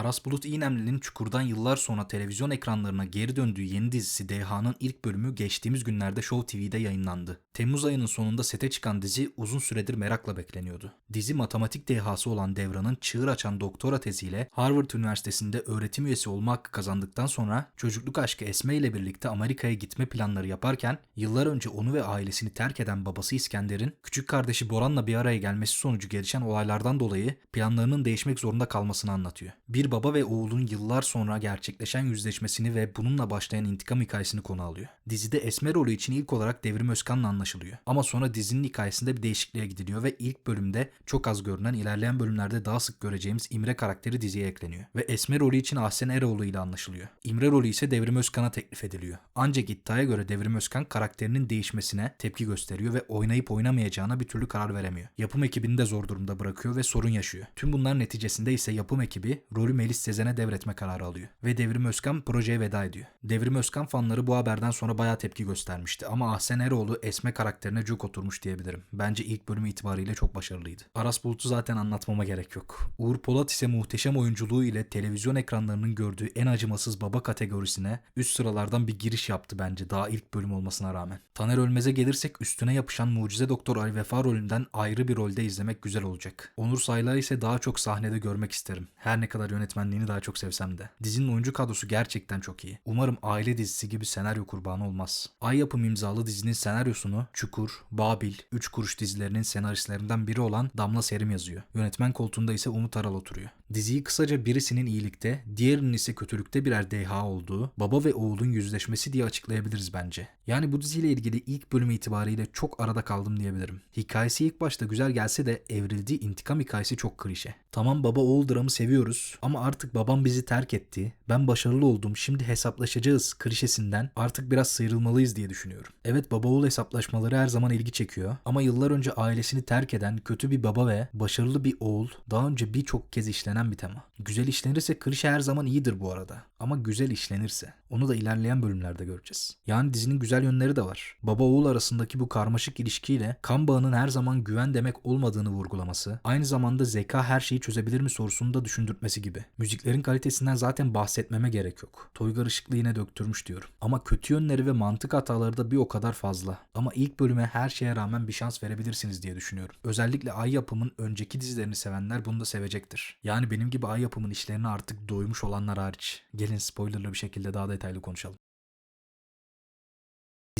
Aras Bulut İynemli'nin Çukur'dan yıllar sonra televizyon ekranlarına geri döndüğü yeni dizisi DH'nın ilk bölümü geçtiğimiz günlerde Show TV'de yayınlandı. Temmuz ayının sonunda sete çıkan dizi uzun süredir merakla bekleniyordu. Dizi matematik dehası olan Devran'ın çığır açan doktora teziyle Harvard Üniversitesi'nde öğretim üyesi olma hakkı kazandıktan sonra çocukluk aşkı Esme ile birlikte Amerika'ya gitme planları yaparken yıllar önce onu ve ailesini terk eden babası İskender'in küçük kardeşi Boran'la bir araya gelmesi sonucu gelişen olaylardan dolayı planlarının değişmek zorunda kalmasını anlatıyor. Bir baba ve oğlun yıllar sonra gerçekleşen yüzleşmesini ve bununla başlayan intikam hikayesini konu alıyor. Dizide Esme rolü için ilk olarak Devrim Özkan'la anlaşılıyor. Ama sonra dizinin hikayesinde bir değişikliğe gidiliyor ve ilk bölümde çok az görünen ilerleyen bölümlerde daha sık göreceğimiz İmre karakteri diziye ekleniyor. Ve Esme rolü için Ahsen Eroğlu ile anlaşılıyor. İmre rolü ise Devrim Özkan'a teklif ediliyor. Ancak iddiaya göre Devrim Özkan karakterinin değişmesine tepki gösteriyor ve oynayıp oynamayacağına bir türlü karar veremiyor. Yapım ekibini de zor durumda bırakıyor ve sorun yaşıyor. Tüm bunlar neticesinde ise yapım ekibi rolü Melis Sezen'e devretme kararı alıyor. Ve Devrim Özkan projeye veda ediyor. Devrim Özkan fanları bu haberden sonra bayağı tepki göstermişti ama Ahsen Eroğlu Esme karakterine cuk oturmuş diyebilirim. Bence ilk bölümü itibariyle çok başarılıydı. Aras Bulut'u zaten anlatmama gerek yok. Uğur Polat ise muhteşem oyunculuğu ile televizyon ekranlarının gördüğü en acımasız baba kategorisine üst sıralardan bir giriş yaptı bence daha ilk bölüm olmasına rağmen. Taner Ölmez'e gelirsek üstüne yapışan Mucize Doktor Ali Vefa rolünden ayrı bir rolde izlemek güzel olacak. Onur Saylar ise daha çok sahnede görmek isterim. Her ne kadar yönetmenliğini daha çok sevsem de. Dizinin oyuncu kadrosu gerçekten çok iyi. Umarım aile dizisi gibi senaryo kurbanı olmaz. Ay Yapım imzalı dizinin senaryosunu Çukur, Babil, 3 Kuruş dizilerinin senaristlerinden biri olan Damla Serim yazıyor. Yönetmen koltuğunda ise Umut Aral oturuyor. Diziyi kısaca birisinin iyilikte, diğerinin ise kötülükte birer deha olduğu, baba ve oğulun yüzleşmesi diye açıklayabiliriz bence. Yani bu diziyle ilgili ilk bölüm itibariyle çok arada kaldım diyebilirim. Hikayesi ilk başta güzel gelse de evrildiği intikam hikayesi çok klişe. Tamam baba oğul dramı seviyoruz ama artık babam bizi terk etti. Ben başarılı oldum şimdi hesaplaşacağız klişesinden artık biraz sıyrılmalıyız diye düşünüyorum. Evet baba oğul hesaplaşmaları her zaman ilgi çekiyor ama yıllar önce ailesini terk eden kötü bir baba ve başarılı bir oğul daha önce birçok kez işlenen bir tema. Güzel işlenirse klişe her zaman iyidir bu arada ama güzel işlenirse onu da ilerleyen bölümlerde göreceğiz. Yani dizinin güzel yönleri de var. Baba oğul arasındaki bu karmaşık ilişkiyle kan bağının her zaman güven demek olmadığını vurgulaması, aynı zamanda zeka her şeyi çözebilir mi sorusunu da düşündürtmesi gibi. Müziklerin kalitesinden zaten bahsetmeme gerek yok. Toygar Işıklı yine döktürmüş diyorum. Ama kötü yönleri ve mantık hataları da bir o kadar fazla. Ama ilk bölüme her şeye rağmen bir şans verebilirsiniz diye düşünüyorum. Özellikle Ay Yapım'ın önceki dizilerini sevenler bunu da sevecektir. Yani benim gibi Ay Yapım'ın işlerine artık doymuş olanlar hariç. Gelin spoilerlı bir şekilde daha detaylı konuşalım.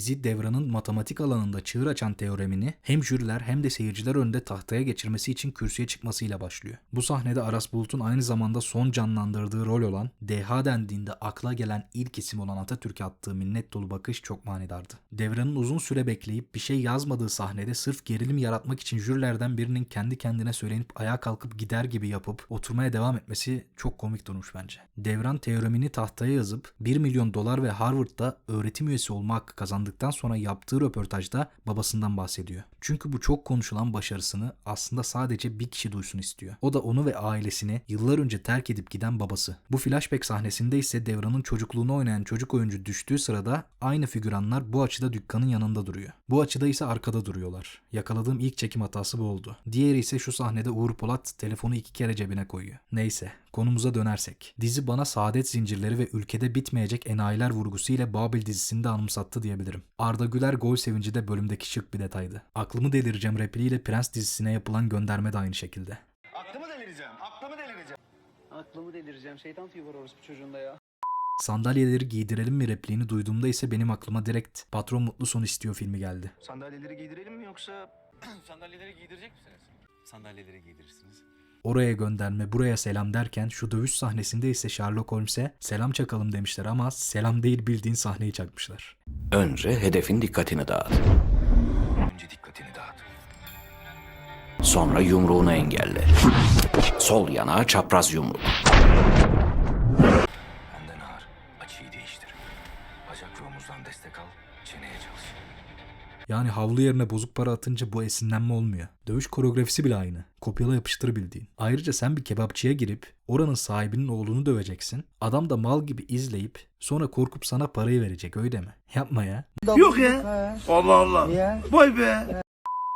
Dizi Devran'ın matematik alanında çığır açan teoremini hem jüriler hem de seyirciler önünde tahtaya geçirmesi için kürsüye çıkmasıyla başlıyor. Bu sahnede Aras Bulut'un aynı zamanda son canlandırdığı rol olan DH dendiğinde akla gelen ilk isim olan Atatürk'e attığı minnet dolu bakış çok manidardı. Devran'ın uzun süre bekleyip bir şey yazmadığı sahnede sırf gerilim yaratmak için jürilerden birinin kendi kendine söylenip ayağa kalkıp gider gibi yapıp oturmaya devam etmesi çok komik durmuş bence. Devran teoremini tahtaya yazıp 1 milyon dolar ve Harvard'da öğretim üyesi olma hakkı kazandıktan sonra yaptığı röportajda babasından bahsediyor. Çünkü bu çok konuşulan başarısını aslında sadece bir kişi duysun istiyor. O da onu ve ailesini yıllar önce terk edip giden babası. Bu flashback sahnesinde ise Devran'ın çocukluğunu oynayan çocuk oyuncu düştüğü sırada aynı figüranlar bu açıda dükkanın yanında duruyor. Bu açıda ise arkada duruyorlar. Yakaladığım ilk çekim hatası bu oldu. Diğeri ise şu sahnede Uğur Polat telefonu iki kere cebine koyuyor. Neyse konumuza dönersek. Dizi bana saadet zincirleri ve ülkede bitmeyecek enayiler vurgusu ile Babil dizisini de anımsattı diyebilirim. Arda Güler gol sevinci de bölümdeki şık bir detaydı. Aklımı delireceğim repliğiyle Prens dizisine yapılan gönderme de aynı şekilde. Aklımı delireceğim, aklımı delireceğim. Aklımı delireceğim. Şeytan tüyü var orospu çocuğunda ya. Sandalyeleri giydirelim mi repliğini duyduğumda ise benim aklıma direkt Patron Mutlu Son istiyor filmi geldi. Sandalyeleri giydirelim mi yoksa... Sandalyeleri giydirecek misiniz? Sandalyeleri giydirirsiniz. Oraya gönderme buraya selam derken şu dövüş sahnesinde ise Sherlock Holmes'e selam çakalım demişler ama selam değil bildiğin sahneyi çakmışlar. Önce hedefin dikkatini dağıt. Önce dikkatini dağıt. Sonra yumruğunu engelle. Sol yanağa çapraz yumruk. Yani havlu yerine bozuk para atınca bu esinlenme olmuyor. Dövüş koreografisi bile aynı. Kopyala yapıştır bildiğin. Ayrıca sen bir kebapçıya girip oranın sahibinin oğlunu döveceksin. Adam da mal gibi izleyip sonra korkup sana parayı verecek öyle mi? Yapma ya. Yok ya. Allah Allah. Vay be.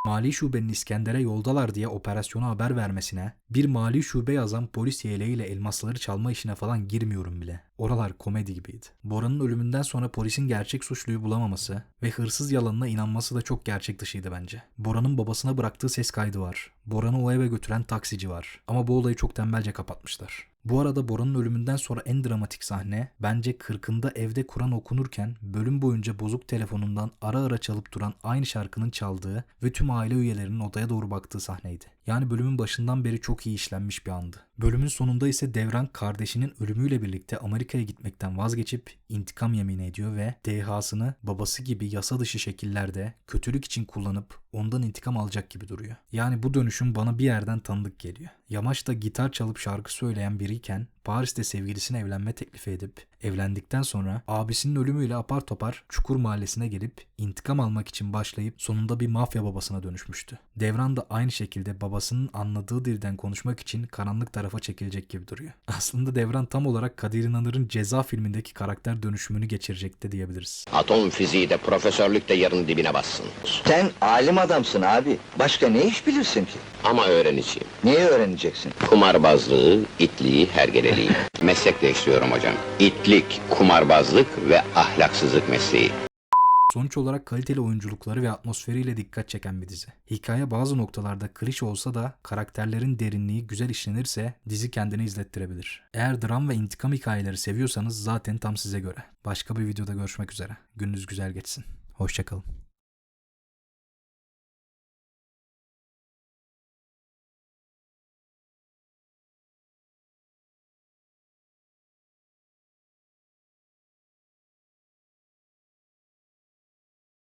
Mali şubenin İskender'e yoldalar diye operasyona haber vermesine, bir mali şube yazan polis yeleğiyle elmasları çalma işine falan girmiyorum bile. Oralar komedi gibiydi. Bora'nın ölümünden sonra polisin gerçek suçluyu bulamaması ve hırsız yalanına inanması da çok gerçek dışıydı bence. Bora'nın babasına bıraktığı ses kaydı var. Bora'nı o eve götüren taksici var. Ama bu olayı çok tembelce kapatmışlar. Bu arada Bora'nın ölümünden sonra en dramatik sahne bence kırkında evde Kur'an okunurken bölüm boyunca bozuk telefonundan ara ara çalıp duran aynı şarkının çaldığı ve tüm aile üyelerinin odaya doğru baktığı sahneydi. Yani bölümün başından beri çok iyi işlenmiş bir andı. Bölümün sonunda ise Devran kardeşinin ölümüyle birlikte Amerika'ya gitmekten vazgeçip intikam yemini ediyor ve dehasını babası gibi yasa dışı şekillerde kötülük için kullanıp ondan intikam alacak gibi duruyor. Yani bu dönüşüm bana bir yerden tanıdık geliyor. Yamaç da gitar çalıp şarkı söyleyen biriyken Paris'te sevgilisine evlenme teklifi edip evlendikten sonra abisinin ölümüyle apar topar Çukur Mahallesi'ne gelip intikam almak için başlayıp sonunda bir mafya babasına dönüşmüştü. Devran da aynı şekilde babasının anladığı dilden konuşmak için karanlık tarafa çekilecek gibi duruyor. Aslında Devran tam olarak Kadir İnanır'ın Ceza filmindeki karakter dönüşümünü geçirecekti diyebiliriz. Atom fiziği de profesörlük de yarın dibine bassın. Sen alim adamsın abi. Başka ne iş bilirsin ki? Ama öğreneceğim. Neyi öğreneceksin? Kumarbazlığı, itliği, hergeleliği. Meslek değiştiriyorum hocam. İtlik, kumarbazlık ve ahlaksızlık mesleği. Sonuç olarak kaliteli oyunculukları ve atmosferiyle dikkat çeken bir dizi. Hikaye bazı noktalarda klişe olsa da karakterlerin derinliği güzel işlenirse dizi kendini izlettirebilir. Eğer dram ve intikam hikayeleri seviyorsanız zaten tam size göre. Başka bir videoda görüşmek üzere. Gününüz güzel geçsin. Hoşçakalın.